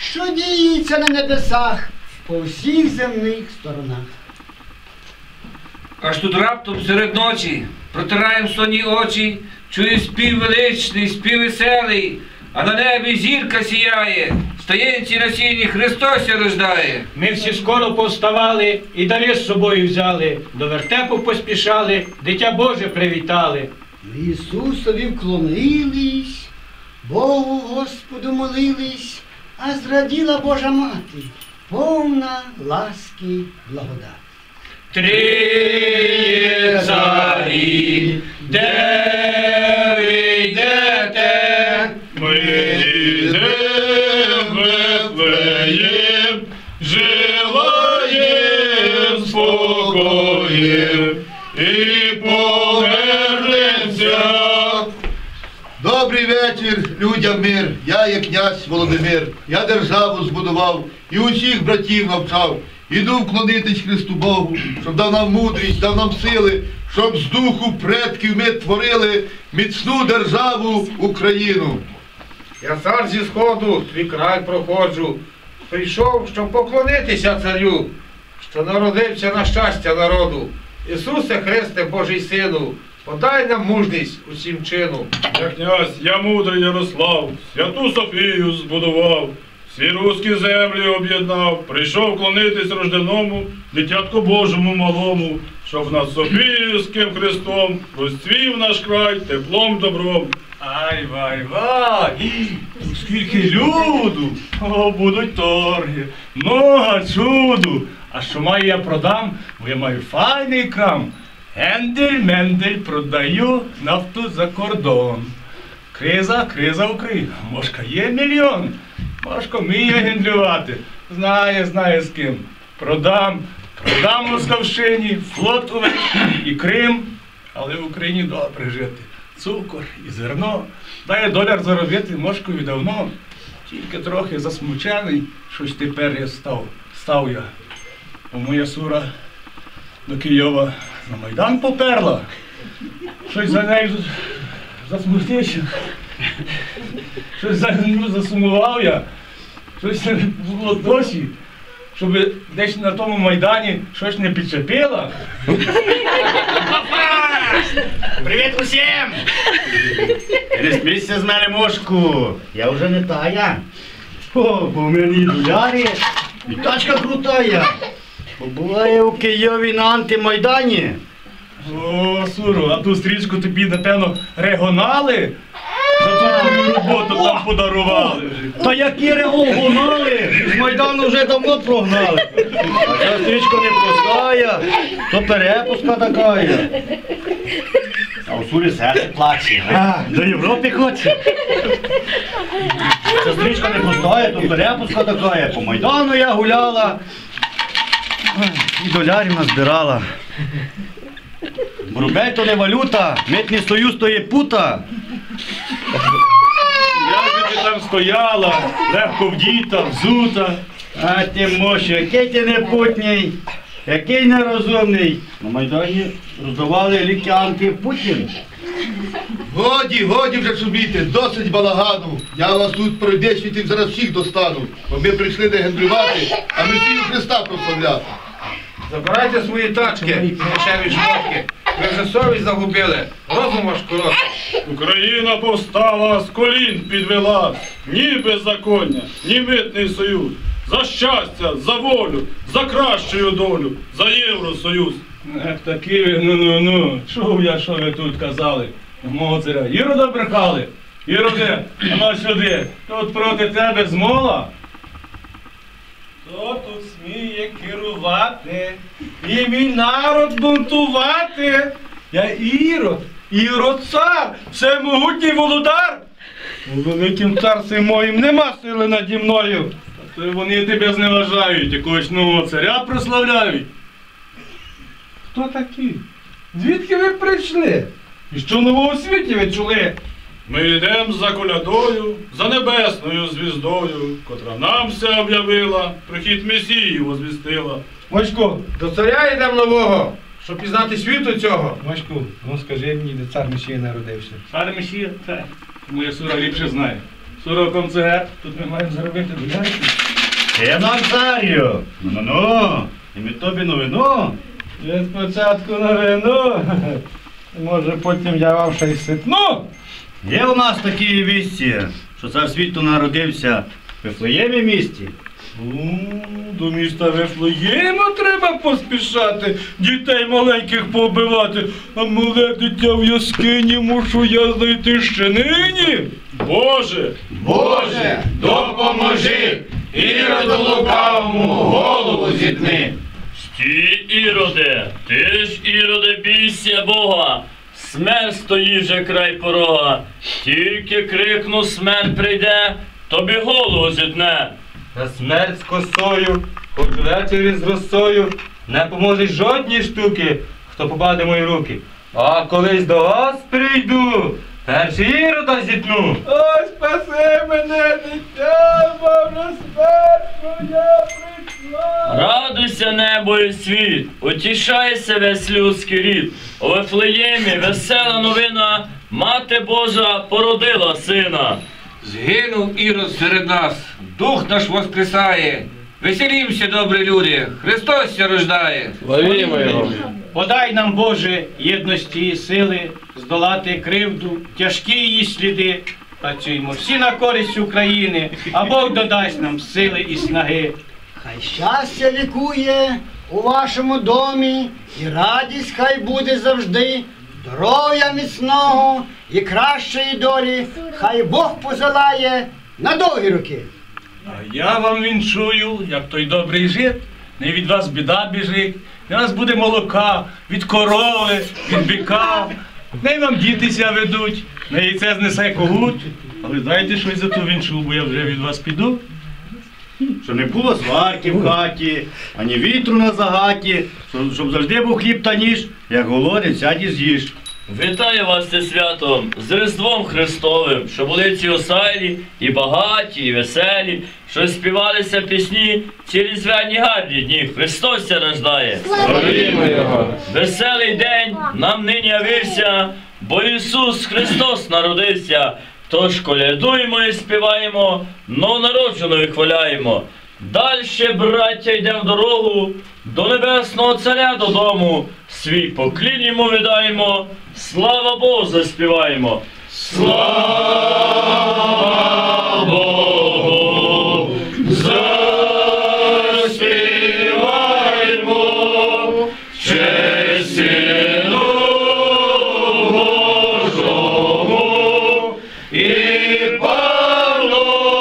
що діється на небесах по всіх земних сторонах. Аж тут раптом серед ночі протираєм сонні очі, чую спів величний, спів веселий, а на небі зірка сіяє, стаєнці на сіні Христося рождає. Ми всі скоро повставали і дари з собою взяли, до вертепу поспішали, дитя Боже привітали. Ісусові вклонились, Богу Господу молились, а зраділа Божа мати, повна ласки благодати. Три царі, де ви йдете? Ми йдемо Вифлеєм, желаєм спокоєм Вечір, людям мир. Я є князь Володимир. Я державу збудував і усіх братів навчав. Іду вклонитись Христу Богу, щоб дав нам мудрість, дав нам сили, щоб з духу предків ми творили міцну державу Україну. Я цар зі сходу, твій край проходжу. Прийшов, щоб поклонитися царю, що народився на щастя народу. Ісусе Христе Божий Сину, подай нам мужність усім чину. Я князь, я мудрий Ярослав, святу Софію збудував, всі руські землі об'єднав, прийшов клонитись рожденому, дитятку Божому малому, щоб над Софіївським Христом розцвів наш край теплом добром. Ай, вай, вай! Скільки люду! О, будуть торги, много чуду. А що маю я продам, бо я маю файний крам. Гендель, мендель продаю нафту за кордон. Криза, криза Україна. Мошка є мільйон. Мошко вміє гендлювати. Знає, знає з ким. Продам, продам Московщині, флот увесь і Крим. Але в Україні добре жити. Цукор і зерно. Дає доляр заробити мошкові давно. Тільки трохи засмучений, щось тепер я став. Став я. Бо моя сура до Києва на Майдан поперла. Щось за нею засмутився. Щось за ну, засумував я. Щось було досі. Щоб десь на тому Майдані щось не підчепило. Привіт усім! Не смійся з мене мошку. Я вже не тая. О, бо в мені долярі. І тачка крутая. Побуває у Києві на антимайдані. О, Суру, а ту стрічку тобі, напевно, регонали? За ту роботу там подарували. Та які регонали? З Майдану вже давно прогнали. А ця стрічка не простая, то перепуска такая. А у Сурі серце плаче. А, до Європи хоче. Ця стрічка не простая, то перепуска такая. По Майдану я гуляла. І долярів назбирала. Рубель то не валюта, митний союз то є пута. Як би ти там стояла, легко вдіта, взута. А ти Моше, який ти непутній, який нерозумний. На Майдані роздавали ліки антипутін. Годі, годі вже шуміти, досить балагану. Я вас тут пройдешнітів зараз всіх достану. Бо ми прийшли не гендрювати, а Месію Христа прославляти. Забирайте свої тачки, дешеві шмотки. Ви вже совість загубили, розум ваш короткий. Україна повстала, з колін підвела, ні беззаконня, ні митний союз. За щастя, за волю, за кращу долю, за Євросоюз. Ех, такі ви, ну ну ну. Чув я, що ви тут казали. Мого царя. Ірода брехали. Іроде, а на сюди. Тут проти тебе змола. Хто тут сміє керувати і мій народ бунтувати? Я Ірод, Ірод цар, всемогутній володар. У великім царстві моїм нема сили наді мною. Та то вони тебе зневажають, якогось нового царя прославляють. Хто такі? Звідки ви прийшли? І що нового світі ви чули? Ми йдемо за колядою, за небесною звіздою, котра нам все об'явила, прихід Месії возвістила. Мачко, До царя йдемо нового, щоб пізнати світу цього. Мошку, ну скажи мені, де цар Месія народився. цар Месія, це моя сура ліпше знає. сороком цигар. Тут ми маємо заробити доярки. Ти нам царю. Ну-ну-ну. І ми тобі новину. Я спочатку на вино. Може потім я вам ще й сипну. Є у нас такі вісті, що цар світу народився в Вифлеємі місті. До міста Вифлеєма треба поспішати, дітей маленьких побивати, а мале дитя в яскині мушу я знайти ще нині. Боже, Боже, допоможи! Іроду лукавому голову зітни! Стій, Іроде, ти ж, Іроде, бійся Бога, смерть стоїть вже край порога, тільки крикну, смерть прийде, тобі голову зітне. На смерть з косою, хоч ввечері з росою, не поможуть жодні штуки, хто попаде мої руки. А колись до вас прийду, перший ірода зітну. ой, спаси мене, дитя, Боже, смерть моя прийшла. Радуйся, небо і світ, утішайся весь людський рід. У Вифлеємі весела новина, Мати Божа породила сина. Згинув Ірод серед нас, дух наш воскресає. Веселімся, добрі люди, Христос ся рождає. Славімо його. Подай нам, Боже, єдності і сили, здолати кривду, тяжкі її сліди. Працюємо всі на користь України, а Бог додасть нам сили і снаги. Хай щастя лікує у вашому домі, і радість хай буде завжди, здоров'я міцного і кращої долі, хай Бог позилає на довгі роки. А я вам вінчую, як той добрий жит, не від вас біда біжить, не вас буде молока, від корови, від біка, не вам дітися ведуть, не яйце знесе когут. Але дайте щось за ту вінчу, бо я вже від вас піду. Щоб не було сварки в хаті, ані вітру на загаті, щоб- завжди був хліб та ніж, як голодний, сядь і з'їж. Вітаю вас це святом з Різдвом Христовим, що були ці осайлі і багаті, і веселі, що співалися пісні, ці різдвяні гарні дні. Христос ся рождає. Його. Веселий день нам нині явився, бо Ісус Христос народився. Тож колядуємо і співаємо, но народженою хваляємо. Дальше, браття, йдемо в дорогу до небесного царя додому. Свій поклін йому віддаємо, слава Богу заспіваємо. Слава панове